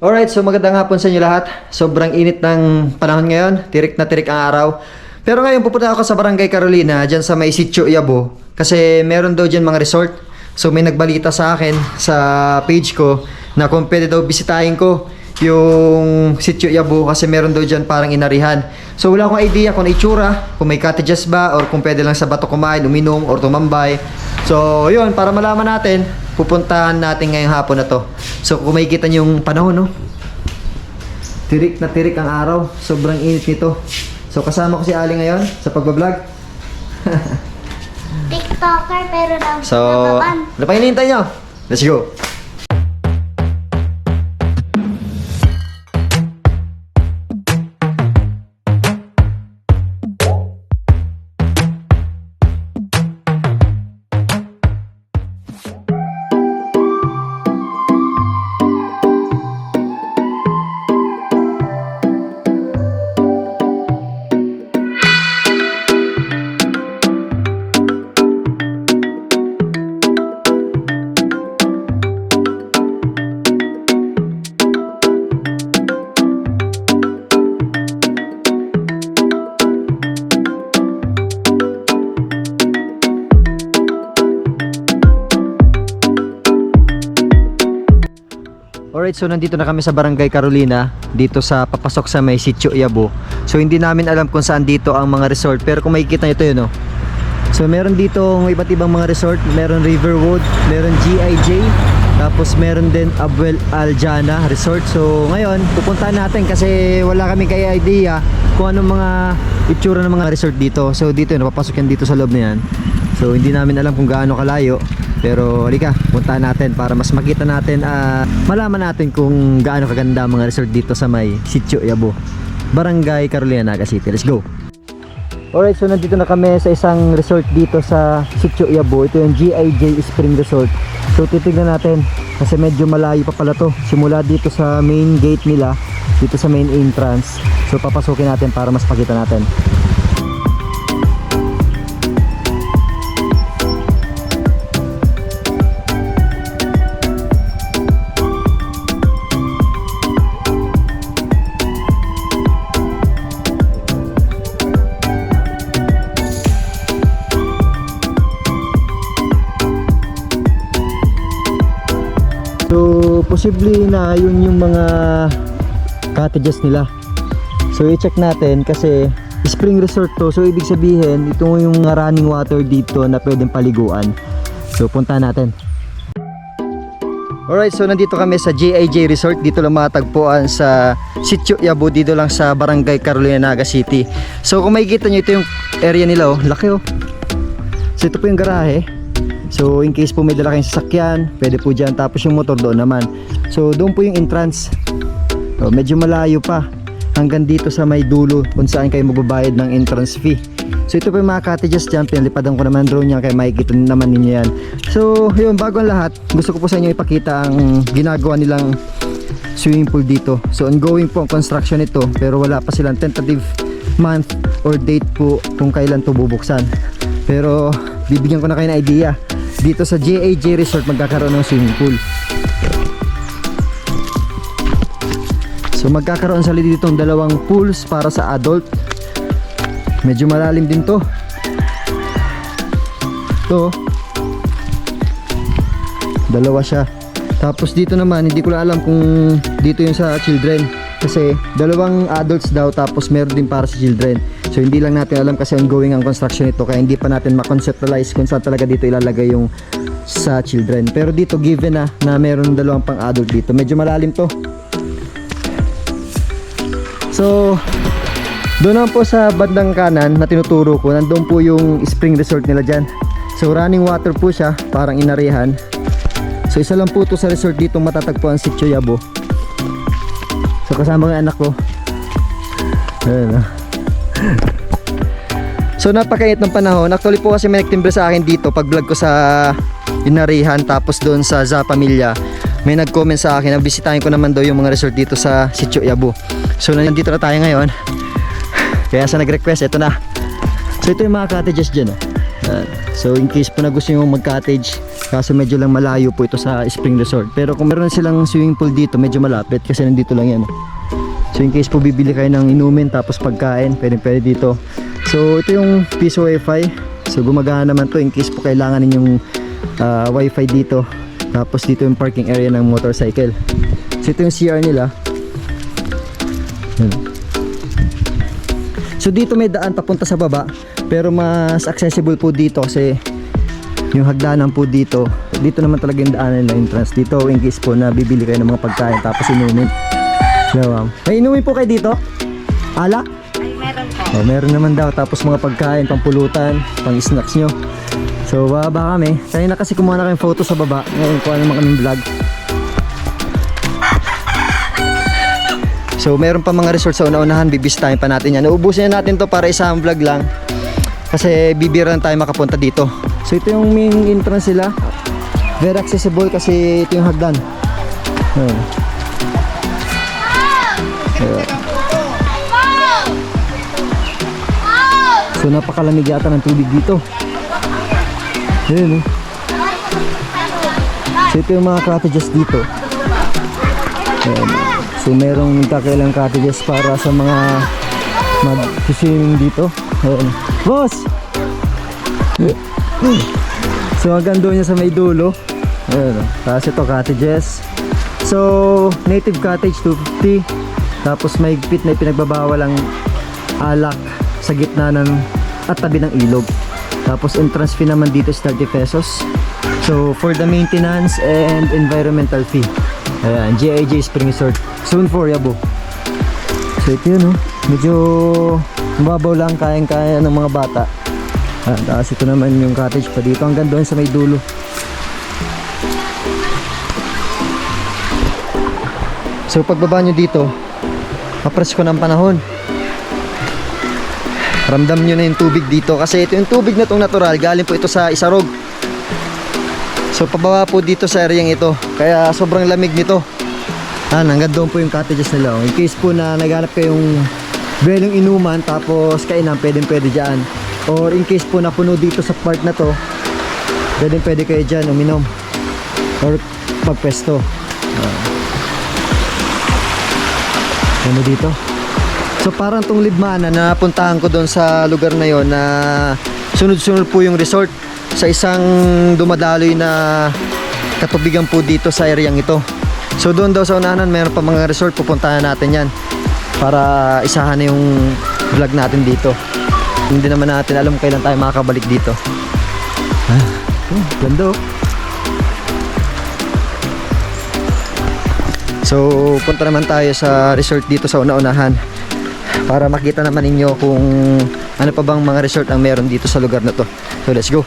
Alright, so magandang hapon sa inyo lahat. Sobrang init ng panahon ngayon. Tirik na tirik ang araw. Pero ngayon pupunta ako sa Barangay Carolina, dyan sa may Sitio Yabo. Kasi meron daw dyan mga resort. So may nagbalita sa akin sa page ko na kung pwede daw bisitahin ko yung Sitio Yabo kasi meron daw dyan parang inarihan. So wala akong idea kung itsura, kung may cottages ba or kung pwede lang sa bato kumain, uminom or tumambay. So yun, para malaman natin, pupuntahan natin ngayong hapon na to. So kung makikita niyo yung panahon, no? Tirik na tirik ang araw. Sobrang init nito. So kasama ko si Ali ngayon sa pagbablog. TikToker pero daw So, nakaban. ano pa hinihintay nyo? Let's go! Alright, so nandito na kami sa Barangay Carolina, dito sa papasok sa may Sitio Yabo. So hindi namin alam kung saan dito ang mga resort, pero kung makikita nyo ito yun, no? So meron dito iba't ibang mga resort, meron Riverwood, meron GIJ, tapos meron din Abuel Aljana Resort. So ngayon, pupuntahan natin kasi wala kami kaya idea kung anong mga itsura ng mga resort dito. So dito yun, napapasok yan dito sa loob na yan. So hindi namin alam kung gaano kalayo. Pero halika, puntahan natin para mas makita natin, ah, malaman natin kung gaano kaganda ang mga resort dito sa may Sitio Yabo. Barangay Carolina, Naga City. Let's go! Alright, so nandito na kami sa isang resort dito sa Sitio Yabo. Ito yung GIJ Spring Resort. So titignan natin kasi medyo malayo pa pala to. Simula dito sa main gate nila, dito sa main entrance. So papasukin natin para mas pakita natin. Posible na yun yung mga cottages nila. So, i-check natin kasi spring resort to. So, ibig sabihin, ito yung running water dito na pwedeng paliguan. So, punta natin. Alright, so nandito kami sa JIJ Resort. Dito lang matagpuan sa Sitio Yabo, dito lang sa Barangay Carolina, Naga City. So, kung makikita nyo, ito yung area nila, oh. Laki, oh. So, ito po yung garahe. So in case po may dala kayong sasakyan, pwede po dyan. Tapos yung motor doon naman. So doon po yung entrance. So, medyo malayo pa. Hanggang dito sa may dulo kung saan kayo magbabayad ng entrance fee. So ito po yung mga cottages dyan. Pinalipadan ko naman drone niya kaya makikita naman ninyo yan. So yun, bago ang lahat, gusto ko po sa inyo ipakita ang ginagawa nilang swimming pool dito. So ongoing po ang construction nito pero wala pa silang tentative month or date po kung kailan to bubuksan. Pero bibigyan ko na kayo ng idea. Dito sa JAJ Resort magkakaroon ng swimming pool. So magkakaroon sa dito ng dalawang pools para sa adult. Medyo malalim din to. To. Dalawa siya. Tapos dito naman, hindi ko lang alam kung dito yung sa children. Kasi dalawang adults daw tapos meron din para sa children. So hindi lang natin alam kasi ongoing ang construction nito kaya hindi pa natin ma-conceptualize kung saan talaga dito ilalagay yung sa children. Pero dito given na na meron dalawang pang adult dito. Medyo malalim to. So doon naman po sa bandang kanan na tinuturo ko, nandun po yung spring resort nila dyan. So running water po siya, parang inarihan. So isa lang po to sa resort dito matatagpuan si Choyabo. So kasama ng anak ko. Ayun ah. So napakainit ng panahon. Actually po kasi may nagtimbre sa akin dito pag vlog ko sa Inarihan tapos doon sa Zapamilya. May nag-comment sa akin na bisitahin ko naman daw yung mga resort dito sa Sitio Yabo. So nandito na tayo ngayon. Kaya sa nag-request, ito na. So ito yung mga cottages dyan. Oh. So in case po na gusto nyo mag-cottage, Kaso medyo lang malayo po ito sa Spring Resort. Pero kung meron silang swimming pool dito, medyo malapit kasi nandito lang yan. So in case po bibili kayo ng inumin tapos pagkain, pwede pwede dito. So ito yung piso wifi. So gumagana naman to in case po kailangan ninyong ah, wifi dito. Tapos dito yung parking area ng motorcycle. So ito yung CR nila. So dito may daan papunta sa baba pero mas accessible po dito kasi yung hagdanan po dito dito naman talaga yung daanan ng entrance dito in case po na bibili kayo ng mga pagkain tapos inumin so, um, may inumin po kayo dito? alak? Ay, meron po. Oh, meron naman daw tapos mga pagkain, pampulutan, pang snacks nyo. So bababa kami. Kanina kasi kumuha na kayong photo sa baba. Ngayon kuha naman kaming vlog. So meron pa mga resort sa una-unahan, bibisitahin pa natin yan. Naubusin na natin to para isang vlog lang. Kasi bibira lang tayo makapunta dito. So ito yung main entrance sila. Very accessible kasi ito yung hagdan. Ayan. So napakalamig yata ng tubig dito. Ayun oh. So ito yung mga cottages dito. Ayan. So merong kakailang cottages para sa mga mag-swimming dito. Ayan. Boss! So hanggang doon niya sa may dulo. Ayan. oh. Tapos ito cottages. So native cottage 250. Tapos may higpit na pinagbabawal ang alak sa gitna ng at tabi ng ilog. Tapos entrance fee naman dito is 30 pesos. So for the maintenance and environmental fee. Ayan, GIJ Spring Resort. Soon for Yabo. So ito yun, oh. medyo mababaw lang kayang-kaya ng mga bata. Ah, tapos ito naman yung cottage pa dito hanggang doon sa may dulo. So pagbaba nyo dito, mapresko ng panahon ramdam nyo na yung tubig dito kasi ito yung tubig na itong natural galing po ito sa Isarog. So pababa po dito sa areang ito kaya sobrang lamig nito. Ah, hanggang doon po yung cottages nila oh. in case po na naghanap kayong belong inuman tapos kainan pwedeng pwede dyan. Or in case po napuno dito sa part na to pwedeng pwede kayo dyan uminom or magpesto. Ah. ano dito So parang tong Libmana na napuntahan ko doon sa lugar na yon na sunod-sunod po yung resort sa isang dumadaloy na katubigan po dito sa areang ito. So doon daw sa unahan meron pa mga resort pupuntahan natin yan para isahan na yung vlog natin dito. Hindi naman natin alam kailan tayo makakabalik dito. Ah, oh, ganda oh. So punta naman tayo sa resort dito sa una-unahan para makita naman ninyo kung ano pa bang mga resort ang meron dito sa lugar na to. So let's go.